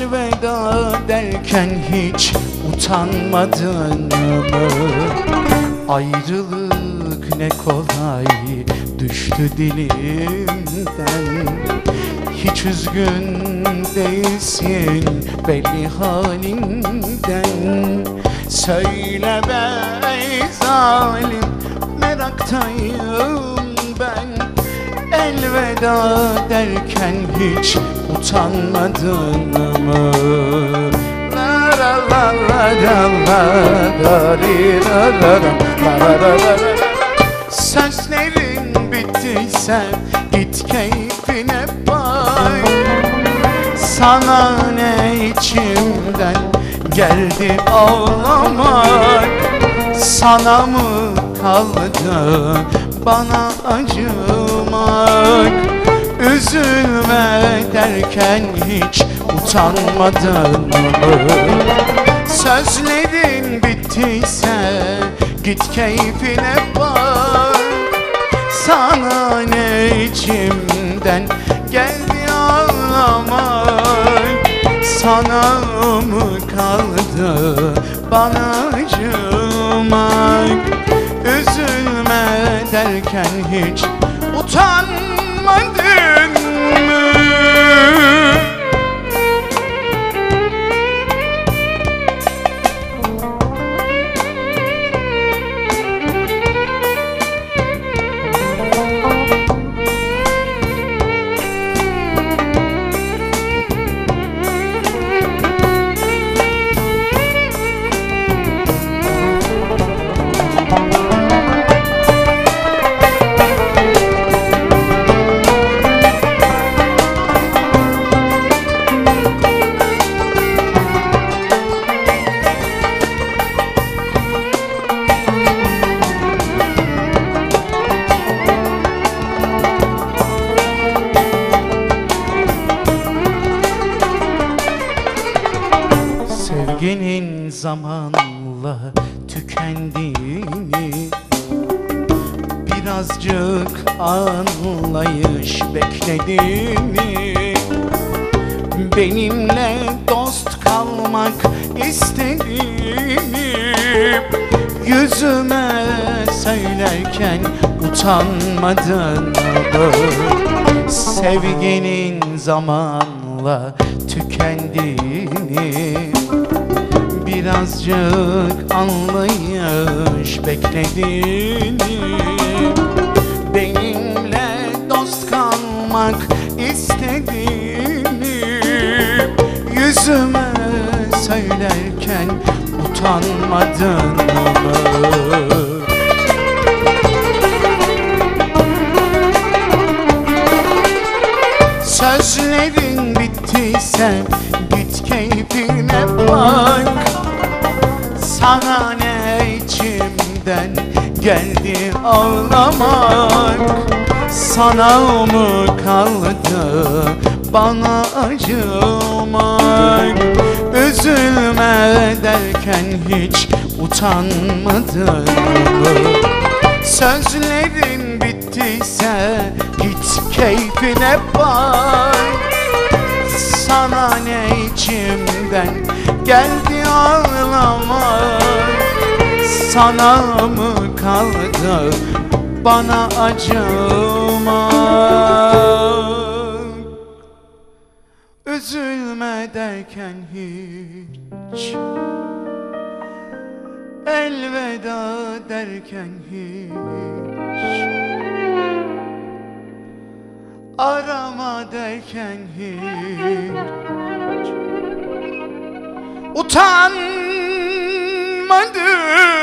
Elveda derken hiç utanmadın mı? Ayrılık ne kolay düştü dilimden. Hiç üzgün değilsin belli halinden. Söyle be zalim meraktayım ben. Elveda derken hiç utanmadın mı? La la la la la la di, la la la la la la la. Sözlerin bittiyse git keyfine bay Sana ne içimden geldi ağlamak Sana mı kaldı bana acımak Üzülme derken hiç utanmadın mı? Sözlerin bittiyse git keyfine bak. Sana ne içimden geldi ağlamak Sana mı kaldı bana acımak? Üzülme derken hiç utanmadın Sevginin zamanla tükendiğini Birazcık anlayış beklediğini Benimle dost kalmak istediğini Yüzüme söylerken utanmadın mı? Sevginin zamanla tükendiğini Birazcık anlayış beklediğini Benimle dost kalmak istediğini Yüzüme söylerken utanmadın mı? Sözlerin bittiyse git keyfine bak Sana ne içimden geldi ağlamak? Sana mı kaldı bana acımak? Üzülme derken hiç utanmadın mı? Sözlerin bittiyse git keyfine bak. Sana ne içimden geldi ağlamak Sana mı kaldı? Bana acımak Üzülme derken hiç. Elveda derken hiç. Arama derken hiç olmadı